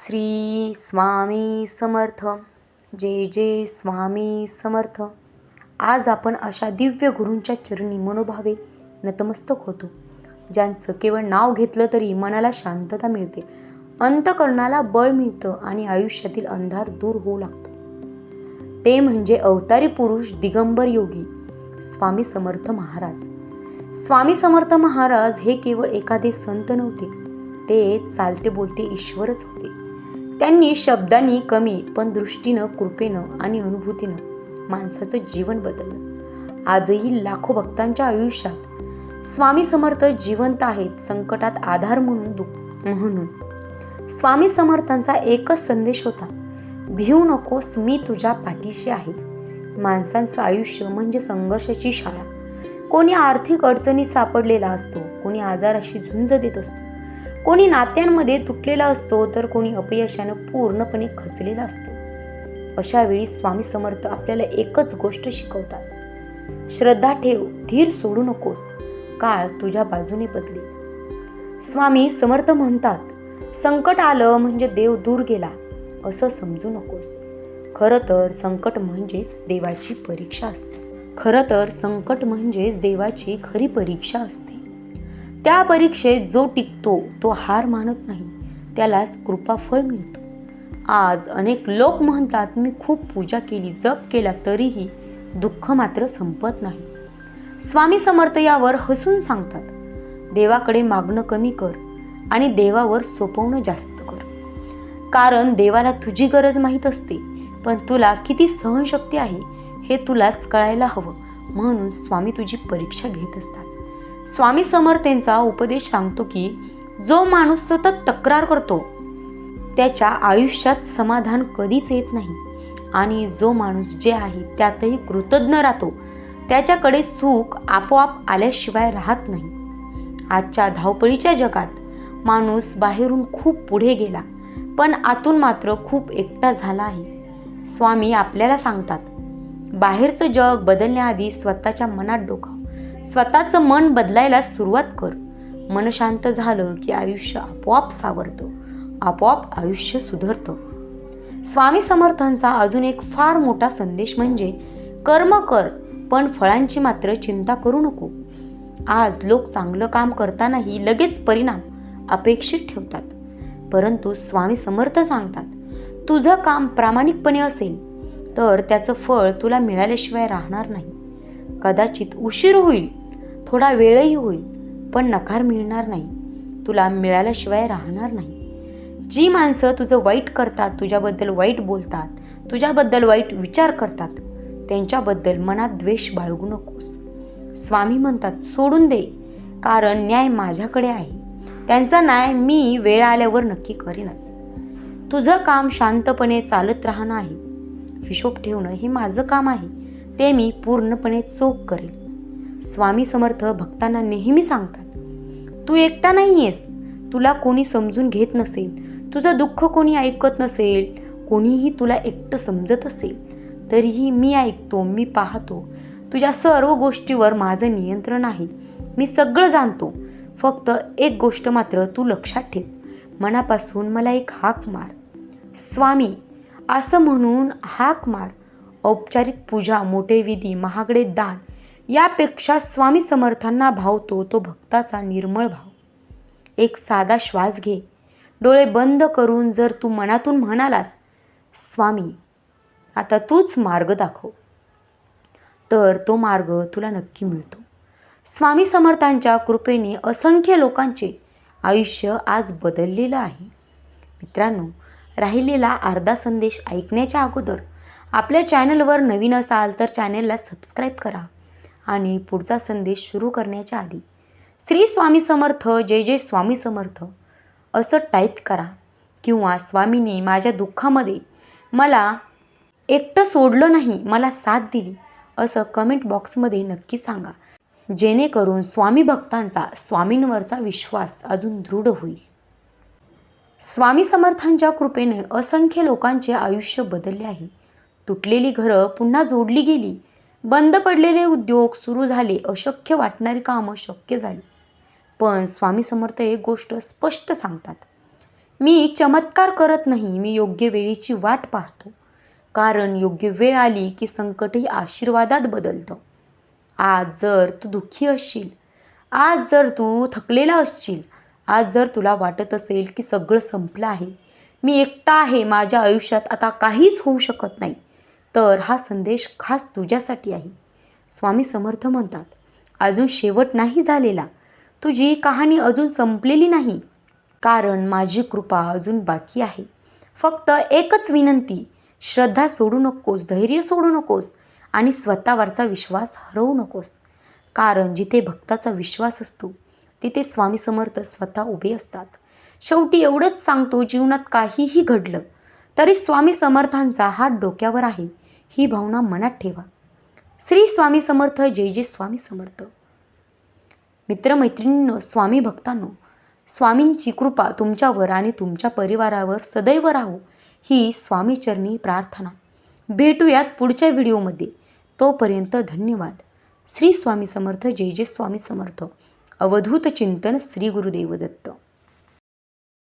श्री स्वामी समर्थ. जय जय स्वामी समर्थ. आज आपण अशा दिव्य गुरूंच्या चरणी मनोभावे नतमस्तक होतो. ज्यांचं केवळ नाव घेतलं तरी मनाला शांतता मिळते. अंतकरणाला बळ मिळतं आणि आयुष्यातील अंधार दूर होऊ लागतो. ते म्हणजे अवतारी पुरुष दिगंबर योगी स्वामी समर्थ महाराज. स्वामी समर्थ महाराज हे केवळ एखादे संत नव्हते. ते चालते बोलते ईश्वरच होते. त्यांनी शब्दांनी कमी पण दृष्टीनं कृपेनं आणि अनुभूतीनं माणसाचं जीवन बदललं. आजही लाखो भक्तांच्या आयुष्यात स्वामी समर्थ जिवंत आहेत संकटात आधार म्हणून दुःख म्हणून. स्वामी समर्थांचा एकच संदेश होता भिवू नकोस मी तुझ्या पाठीशी आहे. माणसांचं आयुष्य म्हणजे संघर्षाची शाळा. कोणी आर्थिक अडचणीत सापडलेला असतो कोणी आजाराशी झुंज देत असतो. कोणी नात्यांमध्ये तुटलेला असतो तर कोणी अपयशानं पूर्णपणे खचलेला असतो. अशा वेळी स्वामी समर्थ आपल्याला एकच गोष्ट शिकवतात. श्रद्धा ठेव धीर सोडू नकोस. काळ तुझ्या बाजूने बदलेल. स्वामी समर्थ म्हणतात संकट आलं म्हणजे देव दूर गेला असं समजू नकोस. खरं तर संकट म्हणजेच देवाची परीक्षा असते. खरं तर संकट म्हणजेच देवाची खरी परीक्षा असते. त्या परीक्षेत जो टिकतो तो हार मानत नाही. त्यालाच कृपाफळ मिळतं. आज अनेक लोक म्हणतात मी खूप पूजा केली जप केला तरीही दुःख मात्र संपत नाही. स्वामी समर्थ यावर हसून सांगतात देवाकडे मागणं कमी कर आणि देवावर सोपवणं जास्त कर. कारण देवाला तुझी गरज माहीत असते पण तुला किती सहनशक्ती आहे हे तुलाच कळायला हवं. म्हणून स्वामी तुझी परीक्षा घेत असतात. स्वामी समर्थेंचा उपदेश सांगतो की जो माणूस सतत तक्रार करतो त्याच्या आयुष्यात समाधान कधीच येत नाही. आणि जो माणूस जे आहे त्यातही कृतज्ञ राहतो. त्याच्याकडे सुख आपोआप आल्याशिवाय राहत नाही. आजच्या धावपळीच्या जगात माणूस बाहेरून खूप पुढे गेला पण आतून मात्र खूप एकटा झाला आहे. स्वामी आपल्याला सांगतात बाहेरचं जग बदलण्याआधी स्वतःच्या मनात डोकावं. स्वतःचं मन बदलायला सुरुवात कर. मन शांत झालं की आयुष्य आपोआप सावरतं. आपोआप आयुष्य सुधरतं. स्वामी समर्थांचा अजून एक फार मोठा संदेश म्हणजे कर्म कर पण फळांची मात्र चिंता करू नको. आज लोक चांगलं काम करतानाही लगेच परिणाम अपेक्षित ठेवतात. परंतु स्वामी समर्थ सांगतात तुझं काम प्रामाणिकपणे असेल तर त्याचं फळ तुला मिळाल्याशिवाय राहणार नाही. कदाचित उशीर होईल थोडा वेळही होईल पण नकार मिळणार नाही. तुला मिळाल्याशिवाय राहणार नाही. जी माणसं तुझं वाईट करतात तुझ्याबद्दल वाईट बोलतात तुझ्याबद्दल वाईट विचार करतात त्यांच्याबद्दल मनात द्वेष बाळगू नकोस. स्वामी म्हणतात सोडून दे कारण न्याय माझ्याकडे आहे. त्यांचा न्याय मी वेळ आल्यावर नक्की करेनच. तुझं काम शांतपणे चालत राहणं आहे. हिशोब ठेवणं हे माझं काम आहे. ते मी पूर्णपणे चोख करेल स्वामी समर्थ भक्तांना नेहमी सांगतात तू एकटा नाही आहेस तुला कोणी समजून घेत नसेल. तुझं दुःख कोणी ऐकत नसेल. कोणीही तुला एकटं समजत असेल. तरीही मी ऐकतो मी पाहतो. तुझ्या सर्व गोष्टीवर माझं नियंत्रण आहे. मी सगळं जाणतो. फक्त एक गोष्ट मात्र तू लक्षात ठेव. मनापासून मला एक हाक मार. स्वामी असं म्हणून हाक मार. औपचारिक पूजा मोठे विधी महागडे दान यापेक्षा स्वामी समर्थांना भावतो तो भक्ताचा निर्मळ भाव. एक साधा श्वास घे. डोळे बंद करून जर तू मनातून म्हणालास स्वामी आता तूच मार्ग दाखव. तर तो मार्ग तुला नक्की मिळतो. स्वामी समर्थांच्या कृपेने असंख्य लोकांचे आयुष्य आज बदललेलं आहे. मित्रांनो राहिलेला अर्धा संदेश ऐकण्याच्या अगोदर आपल्या चॅनलवर नवीन असाल तर चॅनेलला सबस्क्राईब करा. आणि पुढचा संदेश सुरू करण्याच्या आधी श्री स्वामी समर्थ जय जय स्वामी समर्थ असं टाईप करा. किंवा स्वामीने माझ्या दुःखामध्ये मला एकटं सोडलं नाही मला साथ दिली असं कमेंट बॉक्समध्ये नक्की सांगा. जेणेकरून स्वामी भक्तांचा स्वामींवरचा विश्वास अजून दृढ होईल. स्वामी समर्थांच्या कृपेने असंख्य लोकांचे आयुष्य बदलले आहे. तुटलेली घरं पुन्हा जोडली गेली बंद पडलेले उद्योग सुरू झाले अशक्य वाटणारी कामं शक्य झाली. पण स्वामी समर्थ एक गोष्ट स्पष्ट सांगतात. मी चमत्कार करत नाही मी योग्य वेळेची वाट पाहतो. कारण योग्य वेळ आली की संकटही आशीर्वादात बदलतं. आज जर तू दुःखी असशील आज जर तू थकलेला असशील आज जर तुला वाटत असेल की सगळं संपलं आहे मी एकटा आहे माझ्या आयुष्यात आता काहीच होऊ शकत नाही. तर हा संदेश खास तुझ्यासाठी आहे. स्वामी समर्थ म्हणतात अजून शेवट नाही झालेला. तुझी कहाणी अजून संपलेली नाही. कारण माझी कृपा अजून बाकी आहे. फक्त एकच विनंती श्रद्धा सोडू नकोस धैर्य सोडू नकोस आणि स्वतःवरचा विश्वास हरवू नकोस. कारण जिथे भक्ताचा विश्वास असतो तिथे स्वामी समर्थ स्वतः उभे असतात. शेवटी एवढंच सांगतो जीवनात काहीही घडलं तरी स्वामी समर्थांचा हात डोक्यावर आहे. ही भावना मनात ठेवा. श्री स्वामी समर्थ जय जय स्वामी समर्थ. मित्रमैत्रिणींनो स्वामी भक्तांनो स्वामींची कृपा तुमच्यावर आणि तुमच्या परिवारावर सदैव राहो ही स्वामीचरणी प्रार्थना. भेटूयात पुढच्या व्हिडिओमध्ये. तोपर्यंत धन्यवाद. श्री स्वामी समर्थ जय जय स्वामी समर्थ. अवधूत चिंतन श्री गुरुदेव दत्त